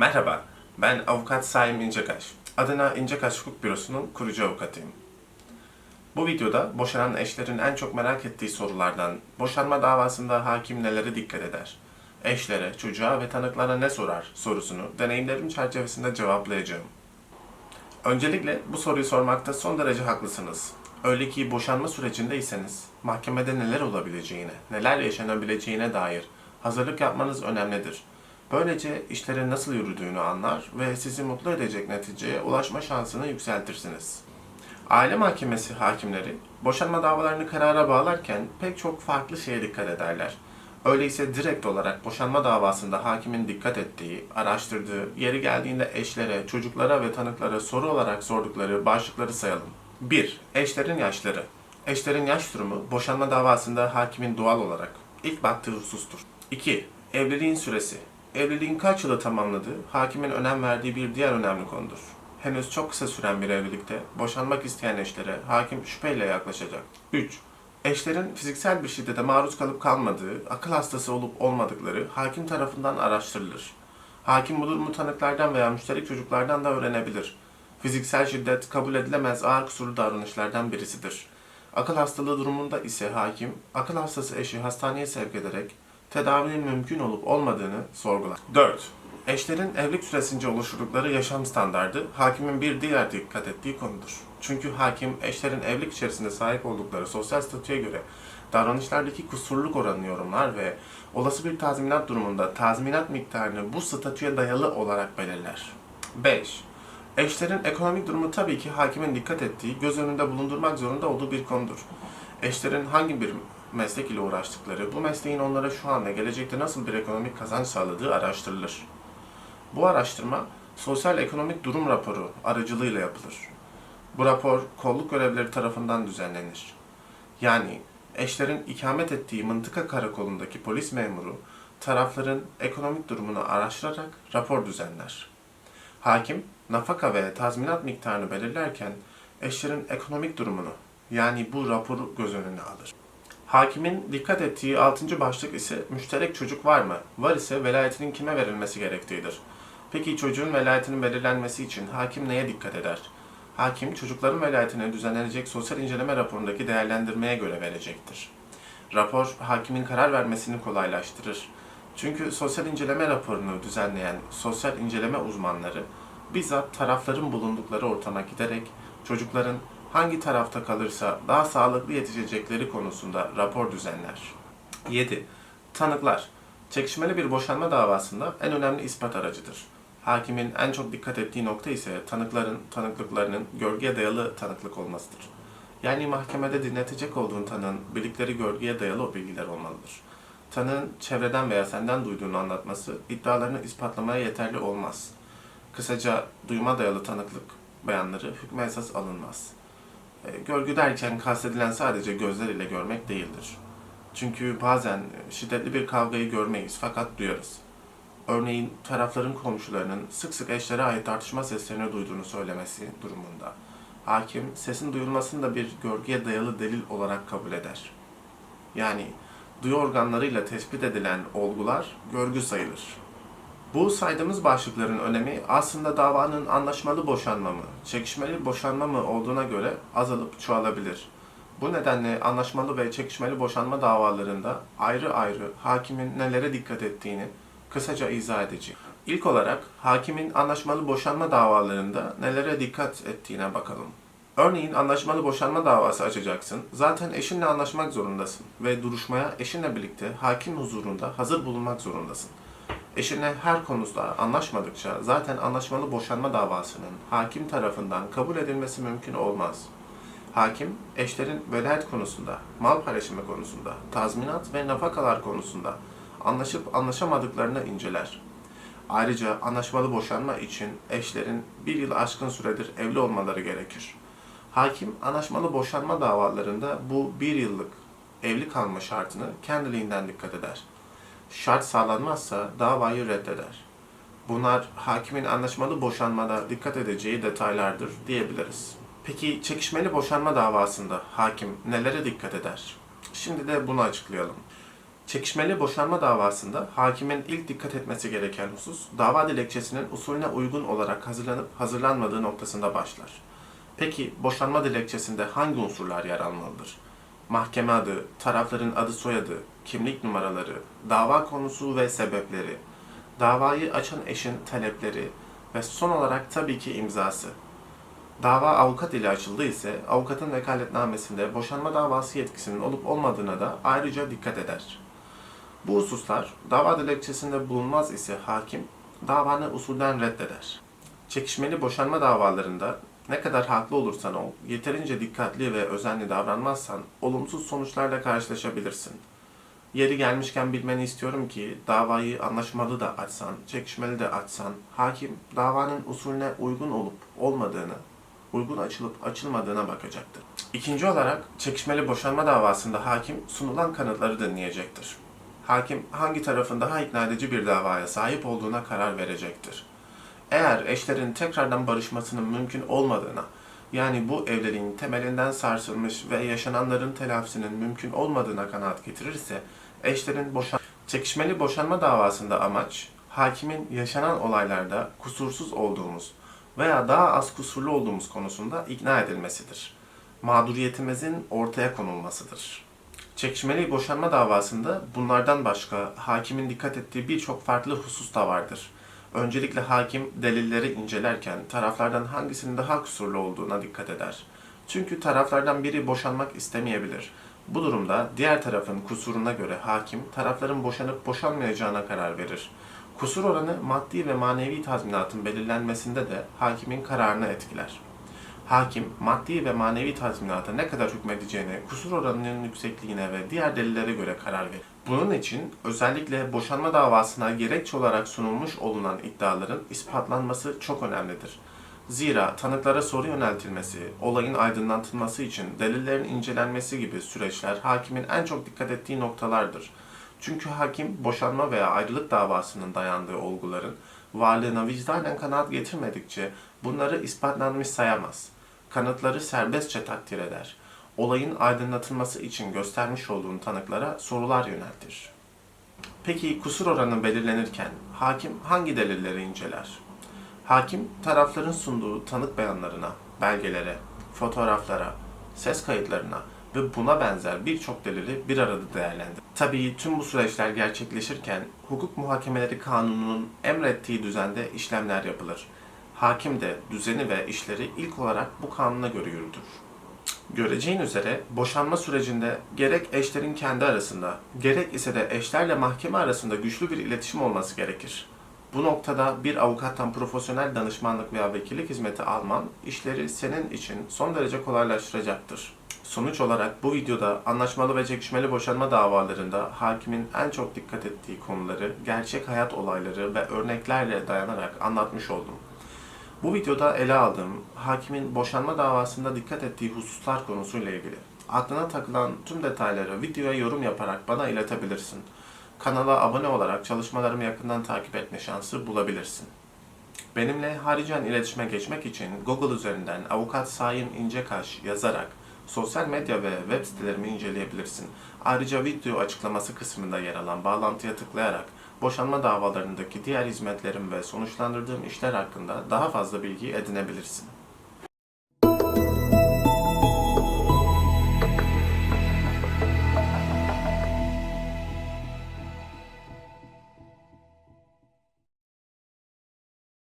Merhaba, ben avukat Saim İncekaş. Adına İncekaş Hukuk Bürosu'nun kurucu avukatıyım. Bu videoda boşanan eşlerin en çok merak ettiği sorulardan, boşanma davasında hakim nelere dikkat eder, eşlere, çocuğa ve tanıklara ne sorar sorusunu deneyimlerim çerçevesinde cevaplayacağım. Öncelikle bu soruyu sormakta son derece haklısınız. Öyle ki boşanma sürecindeyseniz mahkemede neler olabileceğine, neler yaşanabileceğine dair hazırlık yapmanız önemlidir. Böylece işlerin nasıl yürüdüğünü anlar ve sizi mutlu edecek neticeye ulaşma şansını yükseltirsiniz. Aile mahkemesi hakimleri boşanma davalarını karara bağlarken pek çok farklı şeye dikkat ederler. Öyleyse direkt olarak boşanma davasında hakimin dikkat ettiği, araştırdığı, yeri geldiğinde eşlere, çocuklara ve tanıklara soru olarak sordukları başlıkları sayalım. 1. Eşlerin yaşları. Eşlerin yaş durumu boşanma davasında hakimin doğal olarak ilk baktığı husustur. 2. Evliliğin süresi. Evliliğin kaç yılı tamamladığı hakimin önem verdiği bir diğer önemli konudur. Henüz çok kısa süren bir evlilikte boşanmak isteyen eşlere hakim şüpheyle yaklaşacak. 3. Eşlerin fiziksel bir şiddete maruz kalıp kalmadığı, akıl hastası olup olmadıkları hakim tarafından araştırılır. Hakim bu durumu tanıklardan veya müşterik çocuklardan da öğrenebilir. Fiziksel şiddet kabul edilemez ağır kusurlu davranışlardan birisidir. Akıl hastalığı durumunda ise hakim, akıl hastası eşi hastaneye sevk ederek tedavinin mümkün olup olmadığını sorgular. 4. Eşlerin evlilik süresince oluşturdukları yaşam standardı hakimin bir diğer dikkat ettiği konudur. Çünkü hakim eşlerin evlilik içerisinde sahip oldukları sosyal statüye göre davranışlardaki kusurluk oranını yorumlar ve olası bir tazminat durumunda tazminat miktarını bu statüye dayalı olarak belirler. 5. Eşlerin ekonomik durumu tabii ki hakimin dikkat ettiği, göz önünde bulundurmak zorunda olduğu bir konudur. Eşlerin hangi bir meslek ile uğraştıkları, bu mesleğin onlara şu an ve gelecekte nasıl bir ekonomik kazanç sağladığı araştırılır. Bu araştırma sosyal ekonomik durum raporu aracılığıyla yapılır. Bu rapor kolluk görevlileri tarafından düzenlenir. Yani eşlerin ikamet ettiği mıntıka karakolundaki polis memuru tarafların ekonomik durumunu araştırarak rapor düzenler. Hakim nafaka ve tazminat miktarını belirlerken eşlerin ekonomik durumunu yani bu raporu göz önüne alır. Hakimin dikkat ettiği 6. başlık ise müşterek çocuk var mı? Var ise velayetinin kime verilmesi gerektiğidir. Peki çocuğun velayetinin belirlenmesi için hakim neye dikkat eder? Hakim çocukların velayetine düzenlenecek sosyal inceleme raporundaki değerlendirmeye göre verecektir. Rapor hakimin karar vermesini kolaylaştırır. Çünkü sosyal inceleme raporunu düzenleyen sosyal inceleme uzmanları bizzat tarafların bulundukları ortama giderek çocukların hangi tarafta kalırsa daha sağlıklı yetişecekleri konusunda rapor düzenler. 7. Tanıklar. Çekişmeli bir boşanma davasında en önemli ispat aracıdır. Hakimin en çok dikkat ettiği nokta ise tanıkların tanıklıklarının görgüye dayalı tanıklık olmasıdır. Yani mahkemede dinletecek olduğun tanığın bildikleri görgüye dayalı o bilgiler olmalıdır. Tanığın çevreden veya senden duyduğunu anlatması iddialarını ispatlamaya yeterli olmaz. Kısaca duyuma dayalı tanıklık beyanları hükme esas alınmaz. E, Görgü derken kastedilen sadece gözler ile görmek değildir. Çünkü bazen şiddetli bir kavgayı görmeyiz fakat duyarız. Örneğin tarafların komşularının sık sık eşlere ait tartışma seslerini duyduğunu söylemesi durumunda. Hakim sesin duyulmasını da bir görgüye dayalı delil olarak kabul eder. Yani duyu organlarıyla tespit edilen olgular görgü sayılır. Bu saydığımız başlıkların önemi aslında davanın anlaşmalı boşanma mı, çekişmeli boşanma mı olduğuna göre azalıp çoğalabilir. Bu nedenle anlaşmalı ve çekişmeli boşanma davalarında ayrı ayrı hakimin nelere dikkat ettiğini kısaca izah edeceğim. İlk olarak hakimin anlaşmalı boşanma davalarında nelere dikkat ettiğine bakalım. Örneğin anlaşmalı boşanma davası açacaksın. Zaten eşinle anlaşmak zorundasın ve duruşmaya eşinle birlikte hakim huzurunda hazır bulunmak zorundasın. Eşine her konuda anlaşmadıkça zaten anlaşmalı boşanma davasının hakim tarafından kabul edilmesi mümkün olmaz. Hakim, eşlerin velayet konusunda, mal paylaşımı konusunda, tazminat ve nafakalar konusunda anlaşıp anlaşamadıklarını inceler. Ayrıca anlaşmalı boşanma için eşlerin bir yıl aşkın süredir evli olmaları gerekir. Hakim, anlaşmalı boşanma davalarında bu bir yıllık evli kalma şartını kendiliğinden dikkat eder. Şart sağlanmazsa davayı reddeder. Bunlar hakimin anlaşmalı boşanmada dikkat edeceği detaylardır diyebiliriz. Peki çekişmeli boşanma davasında hakim nelere dikkat eder? Şimdi de bunu açıklayalım. Çekişmeli boşanma davasında hakimin ilk dikkat etmesi gereken husus, dava dilekçesinin usulüne uygun olarak hazırlanıp hazırlanmadığı noktasında başlar. Peki boşanma dilekçesinde hangi unsurlar yer almalıdır? Mahkeme adı, tarafların adı soyadı, kimlik numaraları, dava konusu ve sebepleri, davayı açan eşin talepleri ve son olarak tabii ki imzası. Dava avukat ile açıldı ise avukatın vekaletnamesinde boşanma davası yetkisinin olup olmadığına da ayrıca dikkat eder. Bu hususlar dava dilekçesinde bulunmaz ise hakim davanı usulden reddeder. Çekişmeli boşanma davalarında ne kadar haklı olursan ol, yeterince dikkatli ve özenli davranmazsan olumsuz sonuçlarla karşılaşabilirsin. Yeri gelmişken bilmeni istiyorum ki davayı anlaşmalı da açsan, çekişmeli de açsan, hakim davanın usulüne uygun olup olmadığını, uygun açılıp açılmadığına bakacaktır. İkinci olarak çekişmeli boşanma davasında hakim sunulan kanıtları dinleyecektir. Hakim hangi tarafın daha ikna edici bir davaya sahip olduğuna karar verecektir. Eğer eşlerin tekrardan barışmasının mümkün olmadığına, yani bu evliliğin temelinden sarsılmış ve yaşananların telafisinin mümkün olmadığına kanaat getirirse, eşlerin boşan çekişmeli boşanma davasında amaç, hakimin yaşanan olaylarda kusursuz olduğumuz veya daha az kusurlu olduğumuz konusunda ikna edilmesidir. Mağduriyetimizin ortaya konulmasıdır. Çekişmeli boşanma davasında bunlardan başka hakimin dikkat ettiği birçok farklı husus da vardır. Öncelikle hakim delilleri incelerken taraflardan hangisinin daha kusurlu olduğuna dikkat eder. Çünkü taraflardan biri boşanmak istemeyebilir. Bu durumda diğer tarafın kusuruna göre hakim tarafların boşanıp boşanmayacağına karar verir. Kusur oranı maddi ve manevi tazminatın belirlenmesinde de hakimin kararını etkiler. Hakim, maddi ve manevi tazminata ne kadar hükmedeceğine, kusur oranının yüksekliğine ve diğer delillere göre karar verir. Bunun için özellikle boşanma davasına gerekçe olarak sunulmuş olunan iddiaların ispatlanması çok önemlidir. Zira tanıklara soru yöneltilmesi, olayın aydınlatılması için delillerin incelenmesi gibi süreçler hakimin en çok dikkat ettiği noktalardır. Çünkü hakim boşanma veya ayrılık davasının dayandığı olguların varlığına vicdanen kanaat getirmedikçe bunları ispatlanmış sayamaz. Kanıtları serbestçe takdir eder. Olayın aydınlatılması için göstermiş olduğun tanıklara sorular yöneltir. Peki kusur oranı belirlenirken hakim hangi delilleri inceler? Hakim tarafların sunduğu tanık beyanlarına, belgelere, fotoğraflara, ses kayıtlarına ve buna benzer birçok delili bir arada değerlendirir. Tabii tüm bu süreçler gerçekleşirken hukuk muhakemeleri kanununun emrettiği düzende işlemler yapılır. Hakim de düzeni ve işleri ilk olarak bu kanuna göre yürütür. Göreceğin üzere boşanma sürecinde gerek eşlerin kendi arasında, gerek ise de eşlerle mahkeme arasında güçlü bir iletişim olması gerekir. Bu noktada bir avukattan profesyonel danışmanlık veya vekillik hizmeti alman işleri senin için son derece kolaylaştıracaktır. Sonuç olarak bu videoda anlaşmalı ve çekişmeli boşanma davalarında hakimin en çok dikkat ettiği konuları, gerçek hayat olayları ve örneklerle dayanarak anlatmış oldum. Bu videoda ele aldığım hakimin boşanma davasında dikkat ettiği hususlar konusuyla ilgili. Aklına takılan tüm detayları videoya yorum yaparak bana iletebilirsin. Kanala abone olarak çalışmalarımı yakından takip etme şansı bulabilirsin. Benimle haricen iletişime geçmek için Google üzerinden avukat Saim İncekaş yazarak sosyal medya ve web sitelerimi inceleyebilirsin. Ayrıca video açıklaması kısmında yer alan bağlantıya tıklayarak boşanma davalarındaki diğer hizmetlerim ve sonuçlandırdığım işler hakkında daha fazla bilgi edinebilirsin.